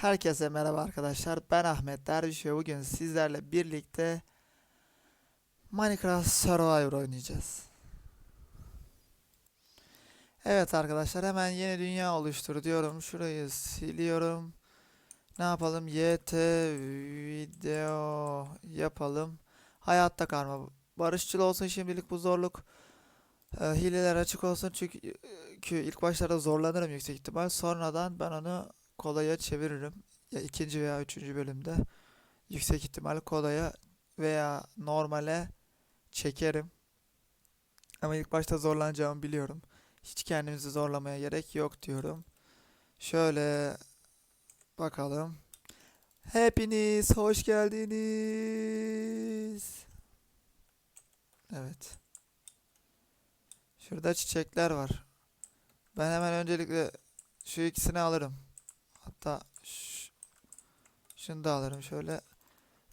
Herkese merhaba arkadaşlar. Ben Ahmet Derviş ve bugün sizlerle birlikte Minecraft Survivor oynayacağız. Evet arkadaşlar hemen yeni dünya oluştur diyorum. Şurayı siliyorum. Ne yapalım? YT video yapalım. Hayatta karma. Barışçıl olsun şimdilik bu zorluk. Ee, hileler açık olsun çünkü çünkü ilk başlarda zorlanırım yüksek ihtimal. Sonradan ben onu kolaya çeviririm. Ya ikinci veya üçüncü bölümde yüksek ihtimal kolaya veya normale çekerim. Ama ilk başta zorlanacağımı biliyorum. Hiç kendimizi zorlamaya gerek yok diyorum. Şöyle bakalım. Hepiniz hoş geldiniz. Evet. Şurada çiçekler var. Ben hemen öncelikle şu ikisini alırım. Hatta şunu da alırım şöyle.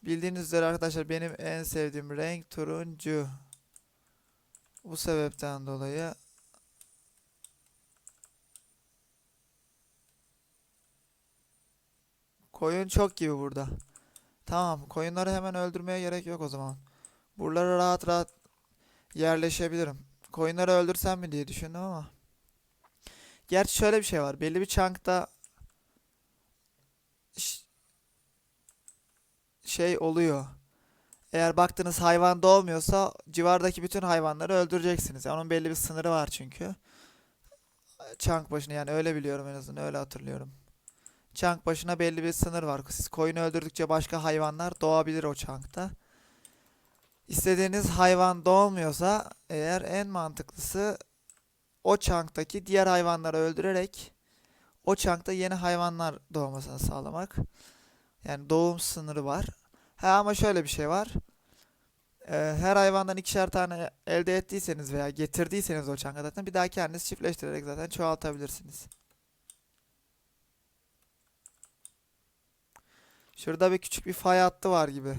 Bildiğiniz üzere arkadaşlar benim en sevdiğim renk turuncu. Bu sebepten dolayı koyun çok gibi burada. Tamam, koyunları hemen öldürmeye gerek yok o zaman. Buralara rahat rahat yerleşebilirim. Koyunları öldürsem mi diye düşündüm ama. Gerçi şöyle bir şey var. Belli bir chunk'ta ş- şey oluyor. Eğer baktığınız hayvan doğmuyorsa civardaki bütün hayvanları öldüreceksiniz. Onun belli bir sınırı var çünkü. Chunk başına yani öyle biliyorum en azından öyle hatırlıyorum. Chunk başına belli bir sınır var. Siz koyunu öldürdükçe başka hayvanlar doğabilir o chunk'ta. İstediğiniz hayvan doğmuyorsa eğer en mantıklısı o chunk'taki diğer hayvanları öldürerek o chunk'ta yeni hayvanlar doğmasını sağlamak. Yani doğum sınırı var. Ha ama şöyle bir şey var. Ee, her hayvandan ikişer tane elde ettiyseniz veya getirdiyseniz o chunk'a zaten bir daha kendiniz çiftleştirerek zaten çoğaltabilirsiniz. Şurada bir küçük bir fay hattı var gibi.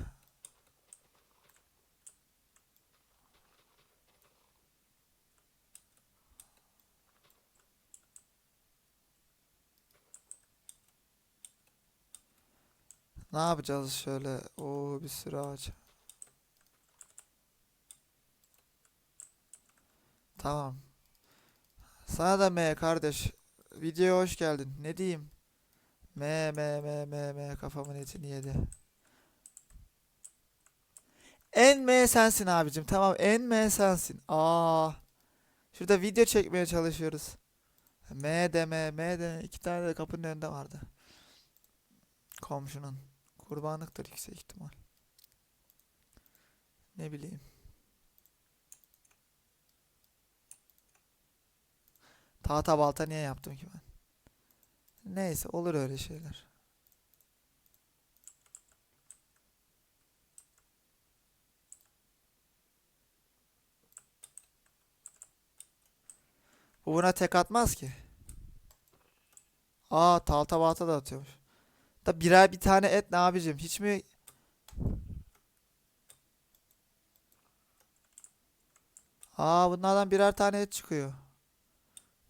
Ne yapacağız şöyle? Oo bir sürü ağaç. Tamam. Sana da M kardeş. Videoya hoş geldin. Ne diyeyim? M M M M M kafamın etini yedi. En M sensin abicim. Tamam en M sensin. Aa. Şurada video çekmeye çalışıyoruz. M de M M de iki tane de kapının önünde vardı. Komşunun. Kurbanlıktır yüksek ihtimal. Ne bileyim. Tahta balta niye yaptım ki ben? Neyse olur öyle şeyler. Bu buna tek atmaz ki. Aa tahta balta da atıyormuş. Da birer bir tane et ne abicim? Hiç mi Aa bunlardan birer tane et çıkıyor.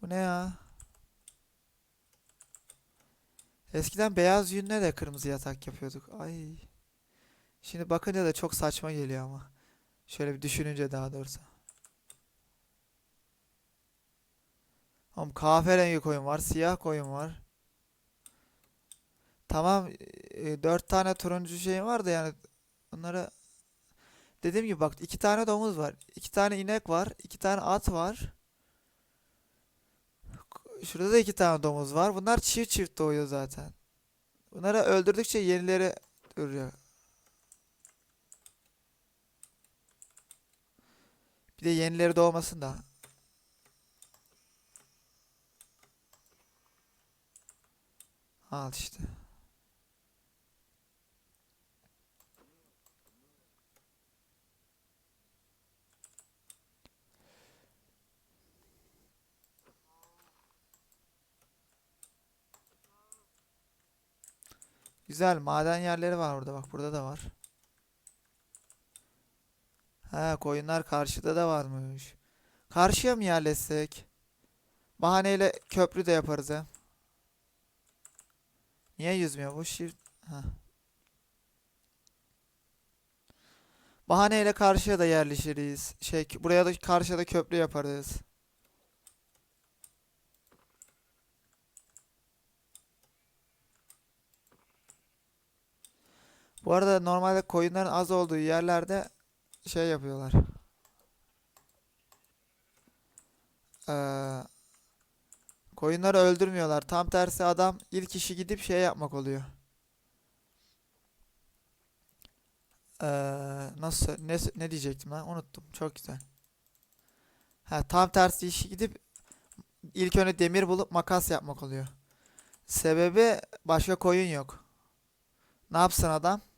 Bu ne ya? Eskiden beyaz yünle de kırmızı yatak yapıyorduk. Ay. Şimdi bakınca da çok saçma geliyor ama. Şöyle bir düşününce daha doğrusu. Oğlum kahverengi koyun var, siyah koyun var. Tamam, e, dört tane turuncu şeyim var da yani onları dediğim gibi bak iki tane domuz var, iki tane inek var, iki tane at var. Şurada da iki tane domuz var. Bunlar çift çift doğuyor zaten. Bunları öldürdükçe yenileri duruyor. Bir de yenileri doğmasın da. Al işte. Güzel maden yerleri var orada bak burada da var. Ha koyunlar karşıda da varmış. Karşıya mı yerleşsek? Bahaneyle köprü de yaparız hem. Niye yüzmüyor bu? Shift. Heh. Bahaneyle karşıya da yerleşiriz. Şey buraya da karşıya da köprü yaparız. Bu arada normalde koyunların az olduğu yerlerde şey yapıyorlar. Ee, koyunları öldürmüyorlar. Tam tersi adam ilk işi gidip şey yapmak oluyor. Ee, nasıl ne ne diyecektim lan unuttum. Çok güzel. Ha tam tersi işi gidip ilk önce demir bulup makas yapmak oluyor. Sebebi başka koyun yok. Ne yapsın adam?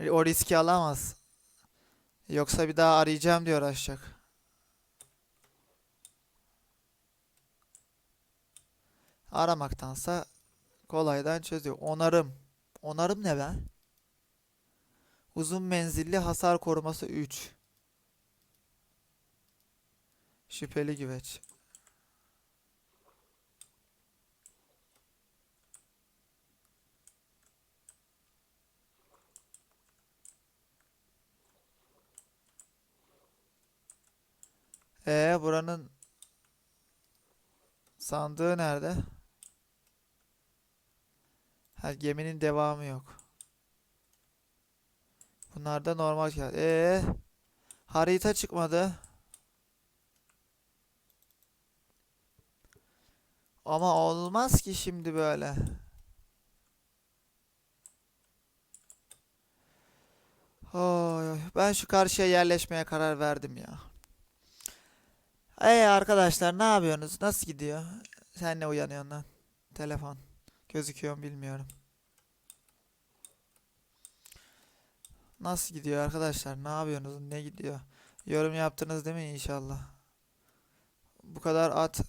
O riski alamaz. Yoksa bir daha arayacağım diyor uğraşacak. Aramaktansa kolaydan çözüyor. Onarım. Onarım ne be? Uzun menzilli hasar koruması 3. Şüpheli güveç. Ee buranın sandığı nerede? Ha geminin devamı yok. Bunlar da normal kağıt. Ee harita çıkmadı. Ama olmaz ki şimdi böyle. Oy. Ben şu karşıya yerleşmeye karar verdim ya. Ee arkadaşlar ne yapıyorsunuz? Nasıl gidiyor? Sen ne uyanıyorsun lan? Telefon. Gözüküyor mu bilmiyorum. Nasıl gidiyor arkadaşlar? Ne yapıyorsunuz? Ne gidiyor? Yorum yaptınız değil mi inşallah? Bu kadar at.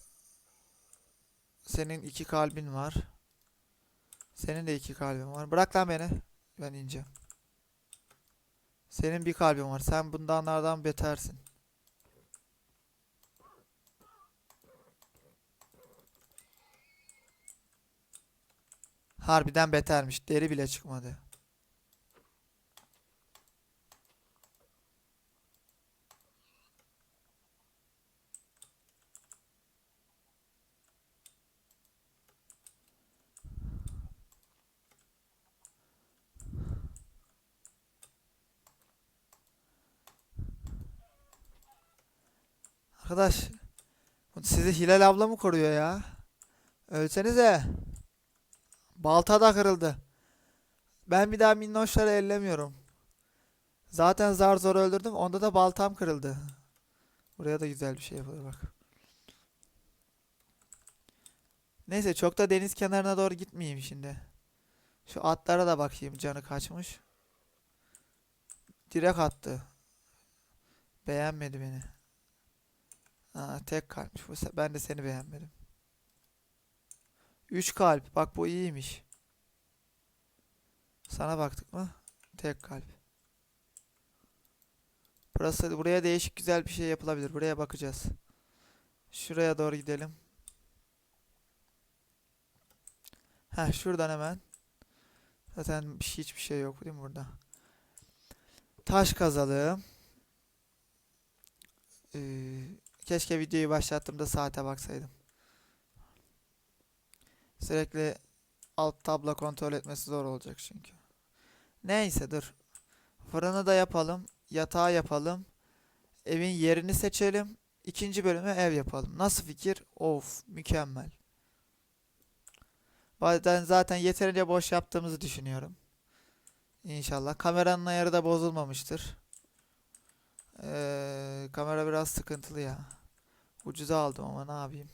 Senin iki kalbin var. Senin de iki kalbin var. Bırak lan beni. Ben ineceğim. Senin bir kalbin var. Sen bundanlardan betersin. Harbiden betermiş. Deri bile çıkmadı. Arkadaş, sizi Hilal abla mı koruyor ya? Ölsenize. Balta da kırıldı. Ben bir daha minnoşları ellemiyorum. Zaten zar zor öldürdüm. Onda da baltam kırıldı. Buraya da güzel bir şey yapılır bak. Neyse çok da deniz kenarına doğru gitmeyeyim şimdi. Şu atlara da bakayım canı kaçmış. Direkt attı. Beğenmedi beni. Aa, tek se- Ben de seni beğenmedim. 3 kalp. Bak bu iyiymiş. Sana baktık mı? Tek kalp. Burası buraya değişik güzel bir şey yapılabilir. Buraya bakacağız. Şuraya doğru gidelim. Heh şuradan hemen. Zaten şey- hiçbir şey yok değil mi burada? Taş kazalım. Ee, keşke videoyu başlattığımda saate baksaydım. Sürekli alt tabla kontrol etmesi zor olacak çünkü. Neyse dur. Fırını da yapalım. Yatağı yapalım. Evin yerini seçelim. İkinci bölüme ev yapalım. Nasıl fikir? Of mükemmel. Ben zaten yeterince boş yaptığımızı düşünüyorum. İnşallah. Kameranın ayarı da bozulmamıştır. Ee, kamera biraz sıkıntılı ya. Ucuza aldım ama ne yapayım.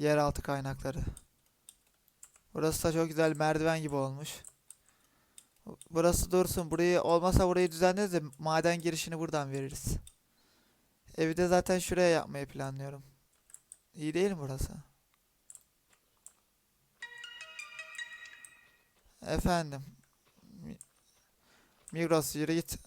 Yeraltı kaynakları. Burası da çok güzel merdiven gibi olmuş. Burası dursun. Burayı olmasa burayı düzenleriz de maden girişini buradan veririz. Evi de zaten şuraya yapmayı planlıyorum. İyi değil mi burası? Efendim. Mi- Migros yürü git.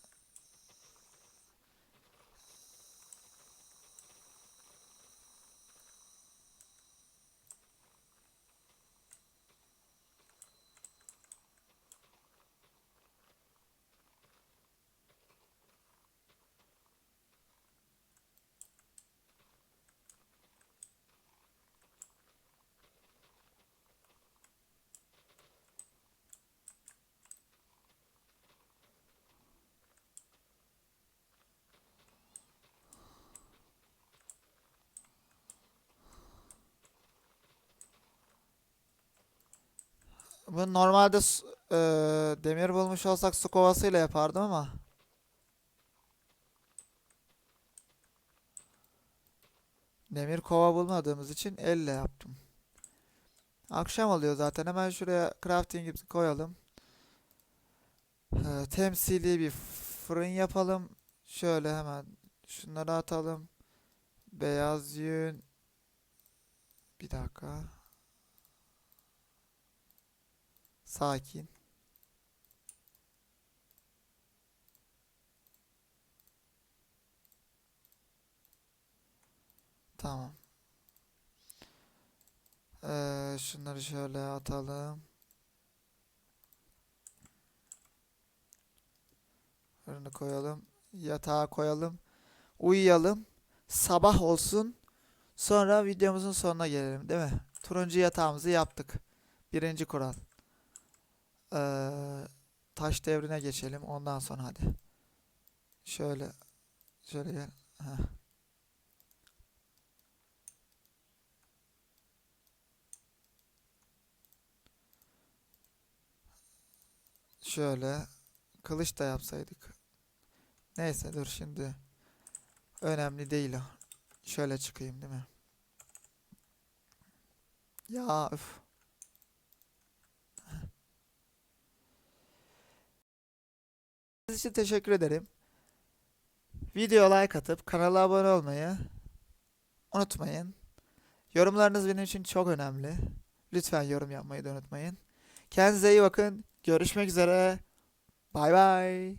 Bu normalde eee, demir bulmuş olsak su kovasıyla yapardım ama. Demir kova bulmadığımız için elle yaptım. Akşam oluyor zaten. Hemen şuraya crafting'imizi koyalım. Eee, temsili bir fırın yapalım. Şöyle hemen şunları atalım. Beyaz yün. Bir dakika. Sakin. Tamam. Ee, şunları şöyle atalım. Fırını koyalım. Yatağa koyalım. Uyuyalım. Sabah olsun. Sonra videomuzun sonuna gelelim, değil mi? Turuncu yatağımızı yaptık. Birinci kural. Ee, taş devrine geçelim. Ondan sonra hadi. Şöyle. Şöyle gel. Heh. Şöyle. Kılıç da yapsaydık. Neyse dur şimdi. Önemli değil o. Şöyle çıkayım değil mi? Ya üf. Sizin için teşekkür ederim. Video like atıp kanala abone olmayı unutmayın. Yorumlarınız benim için çok önemli. Lütfen yorum yapmayı da unutmayın. Kendinize iyi bakın. Görüşmek üzere. Bay bay.